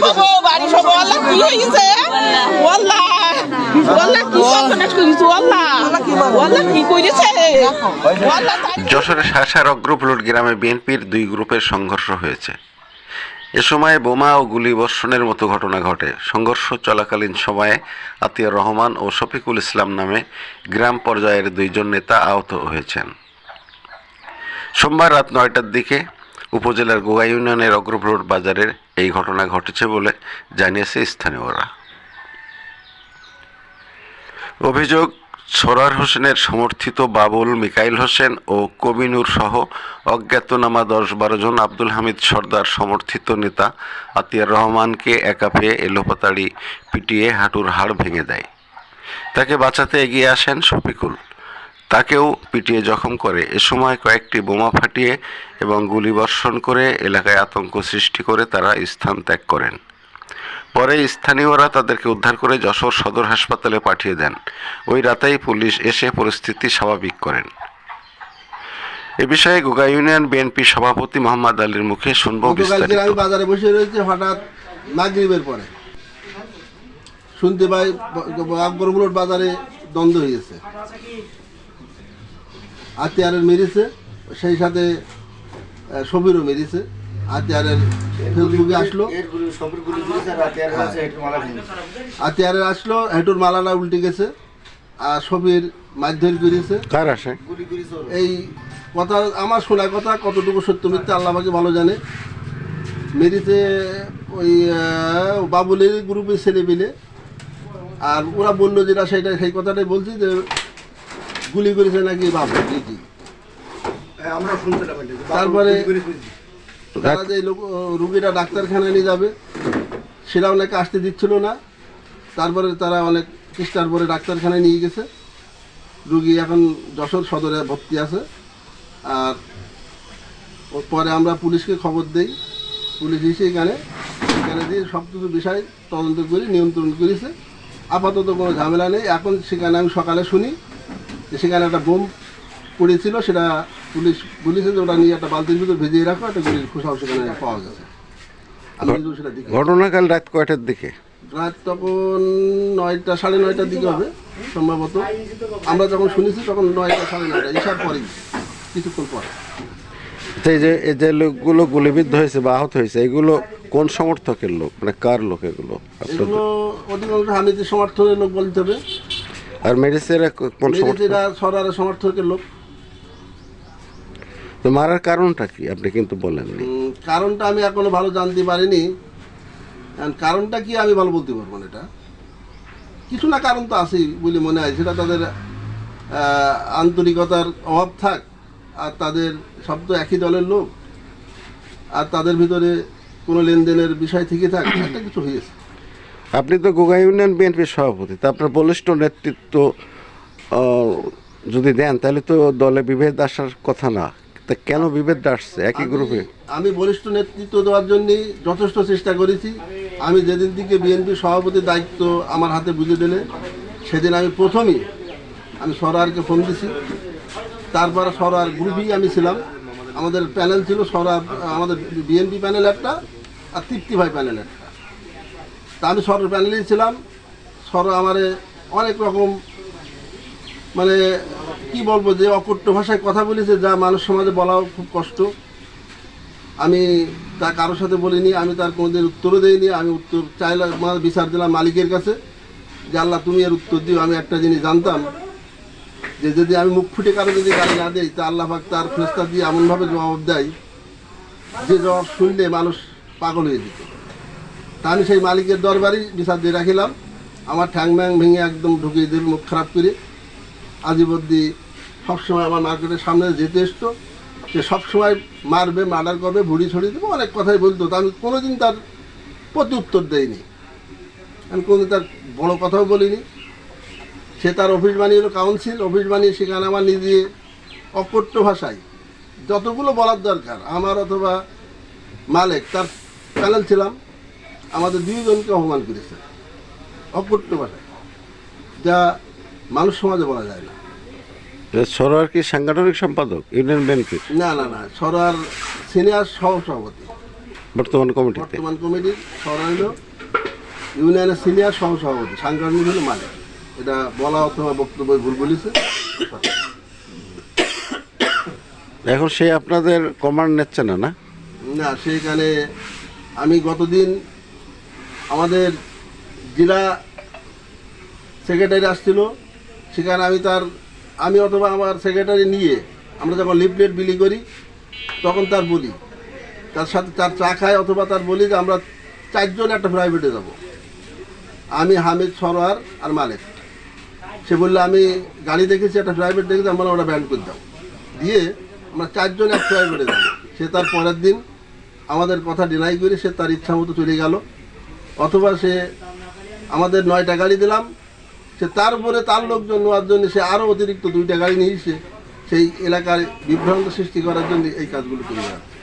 সব বাড়ি সব আল্লাহ কি হয়েছে আল্লাহ। যশোরের শাসার গ্রামে বিএনপির দুই গ্রুপের সংঘর্ষ হয়েছে। এ সময় বোমা ও গুলি বর্ষণের মতো ঘটনা ঘটে। সংঘর্ষ চলাকালীন সময়ে আতিয়ার রহমান ও শফিকুল ইসলাম নামে গ্রাম পর্যায়ের দুইজন নেতা আহত হয়েছেন। সোমবার রাত নয়টার দিকে উপজেলার গোয়া ইউনিয়নের অগ্রফ্লোট বাজারের এই ঘটনা ঘটেছে বলে জানিয়েছে স্থানীয়রা। অভিযোগ, সরার হোসেনের সমর্থিত বাবুল মিকাইল হোসেন ও কবিনুর সহ অজ্ঞাতনামা দশ বারো জন আব্দুল হামিদ সর্দার সমর্থিত নেতা আতিয়ার রহমানকে একা পেয়ে এলোপাতাড়ি পিটিয়ে হাঁটুর হাড় ভেঙে দেয়। তাকে বাঁচাতে এগিয়ে আসেন শফিকুল। তাকেও পিটিয়ে জখম করে। এ সময় কয়েকটি বোমা ফাটিয়ে এবং গুলিবর্ষণ করে এলাকায় আতঙ্ক সৃষ্টি করে তারা স্থান ত্যাগ করেন। পরে স্থানীয়রা তাদেরকে উদ্ধার করে যশোর সদর হাসপাতালে পাঠিয়ে দেন। ওই রাতেই পুলিশ এসে পরিস্থিতি স্বাভাবিক করেন। এ বিষয়ে গোগা ইউনিয়ন বিএনপি সভাপতি মোহাম্মদ আলীর মুখে শুনব বিস্তারিত। আমি বাজারে বসে রয়েছি হঠাৎ মাগরিবের পরে শুনতে পাই আকবরমুলট বাজারে দ্বন্দ্ব হয়েছে আতিয়ারের মেরেছে সেই সাথে সবিরও মেরেছে। আতিয়ারের ফেসবুকে আসলো। আতিয়ারের আসলো হেঁটুর মালাটা উল্টে গেছে আর সবির মারধর করেছে। কার আসে? এই কথা আমার শোনা কথা কতটুকু সত্য মিথ্যা আল্লাহ আমাকে ভালো জানে। মেরিতে ওই বাবুলের গ্রুপের ছেলে মিলে আর ওরা বলল যেটা সেটা সেই কথাটাই বলছি যে গুলি করেছে নাকি বাবু জি তারপরে তারা যে লোক রুগীটা ডাক্তারখানায় নিয়ে যাবে সেটা নাকি আসতে দিচ্ছিল না। তারপরে তারা অনেক চেষ্টার পরে ডাক্তারখানায় নিয়ে গেছে। রুগী এখন যশোর সদরে ভর্তি আছে। আর পরে আমরা পুলিশকে খবর দেই। পুলিশ এসে এখানে এখানে দিয়ে সব কিছু বিষয় তদন্ত করে নিয়ন্ত্রণ করেছে। আপাতত কোনো ঝামেলা নেই। এখন সেখানে আমি সকালে শুনি। সেখানে একটা বোম পড়েছিল সেটা পুলিশ পুলিশে যে ওটা নিয়ে একটা বালতির ভিতর ভেজিয়ে রাখো একটা গুলির খোসাও সেখানে পাওয়া গেছে। আমি সেটা দেখি। ঘটনাকাল রাত কয়টার দিকে? রাত তখন নয়টা সাড়ে নয়টার দিকে হবে সম্ভবত। আমরা যখন শুনেছি তখন নয়টা সাড়ে নয়টা ঈশার পরেই কিছুক্ষণ পরে। তো এই যে এই যে লোকগুলো গুলিবিদ্ধ হয়েছে বা আহত হয়েছে এগুলো কোন সমর্থকের লোক? মানে কার লোক এগুলো? এগুলো অধিকাংশ হামিদের সমর্থনের লোক বলতে হবে। আর মেডিসিনের কোন সমর্থক। মেরেছেরা সমর্থকের লোক? তো মারার কারণটা কি? আপনি কিন্তু বলেননি। কারণটা আমি এখনও ভালো জানতে পারিনি। কারণটা কি আমি ভালো বলতে পারব না এটা? কিছু না কারণ তো আছেই বলে মনে হয়। সেটা তাদের আন্তরিকতার অভাব থাক আর তাদের সব তো একই দলের লোক আর তাদের ভিতরে কোনো লেনদেনের বিষয় থেকে থাক একটা কিছু হয়েছে। আপনি তো গোগা ইউনিয়ন বিএনপির সভাপতি তা আপনার বলিষ্ঠ নেতৃত্ব যদি দেন তাহলে তো দলে বিভেদ আসার কথা না। তা কেন বিভেদ আসছে? একই গ্রুপে? আমি বলিষ্ঠ নেতৃত্ব দেওয়ার জন্য যথেষ্ট চেষ্টা করেছি। আমি যেদিন থেকে বিএনপি সভাপতির দায়িত্ব আমার হাতে বুঝে দিলে সেদিন আমি প্রথমেই আমি সরারকে ফোন দিছি। তারপর সরার গ্রুপেই আমি ছিলাম। আমাদের প্যানেল ছিল সরার আমাদের বিএনপি প্যানেল একটা আর তৃপ্তি ভাই প্যানেল একটা। তা আমি সরার প্যানেলেই ছিলাম। সর আমারে অনেক রকম মানে কি বলব যে অকট্য ভাষায় কথা বলেছে, যা মানুষ সমাজে বলাও খুব কষ্ট। আমি তা কারোর সাথে বলিনি, আমি তার কোনোদিন উত্তরও দিইনি। আমি উত্তর চাইলাম আমার বিচার দিলাম মালিকের কাছে। যে আল্লাহ তুমি এর উত্তর দিও, আমি একটা জিনিস জানতাম যে যদি আমি মুখ ফুটে কারও যদি গালি না দিই, তা আল্লাহ পাক তার ফেরস্তা দিয়ে এমনভাবে জবাব দেয় যে জবাব শুনলে মানুষ পাগল হয়ে যেত। তা আমি সেই মালিকের দরবারই বিচার দিয়ে রাখিলাম। আমার ঠ্যাং ম্যাং ভেঙে একদম ঢুকিয়ে দেবে মুখ খারাপ করে। আজিবদ্দি সবসময় আমার মার্কেটের সামনে যেতে এসতো। সে সবসময় মারবে, মার্ডার করবে, ভুড়ি ছড়িয়ে দেবো, অনেক কথাই বলতো। তা আমি কোনোদিন তার প্রতি উত্তর দেইনি। আমি কোনোদিন তার বড় কথাও বলিনি। সে তার অফিস বানিয়েছিল কাউন্সিল। অফিস বানিয়ে সেখানে আমার নিজে অকট্য ভাষায় যতগুলো বলার দরকার, আমার অথবা মালিক, তার প্যানেল ছিলাম। আমাদের দুইজনকে অপমান করেছে। অকট্য ভাষায়। যা মানুষ সমাজে বলা যায় না। সরোয়ার কি সাংগঠনিক সম্পাদক? ইউনিয়ন বিএনপির না না না। সরার সিনিয়র সহ সভাপতি বর্তমান কমিটি বর্তমান কমিটির সরাই হলো ইউনিয়নের সিনিয়র সহ সভাপতি সাংগঠনিক হলো মালিক। এটা বলা অথবা বক্তব্য ভুল বলেছে। এখন সে আপনাদের কমান্ড নিচ্ছে না না? না সেইখানে আমি গতদিন আমাদের জেলা সেক্রেটারি আসছিল, সেখানে আমি তার, আমি অথবা আমার সেক্রেটারি নিয়ে আমরা যখন লিফলেট বিলি করি, তখন তার বলি। তার সাথে তার চা খায় অথবা তার বলি যে আমরা চারজন একটা প্রাইভেটে যাব। আমি হামিদ, সরোয়ার আর মালিক। সে বললে, আমি গাড়ি দেখেছি, একটা প্রাইভেট দেখেছি, আমরা ওটা ব্যান্ড করে দাও। দিয়ে আমরা চারজন এক প্রাইভেটে যাব। সে তার পরের দিন আমাদের কথা ডিনাই করে সে তার ইচ্ছা মতো চলে গেল। অথবা সে আমাদের নয়টা গাড়ি দিলাম, সে তারপরে তার লোকজন নেওয়ার জন্য সে আরও অতিরিক্ত দুইটা গাড়ি নিয়ে সেই এলাকার বিভ্রান্ত সৃষ্টি করার জন্য এই কাজগুলো করে যাচ্ছে।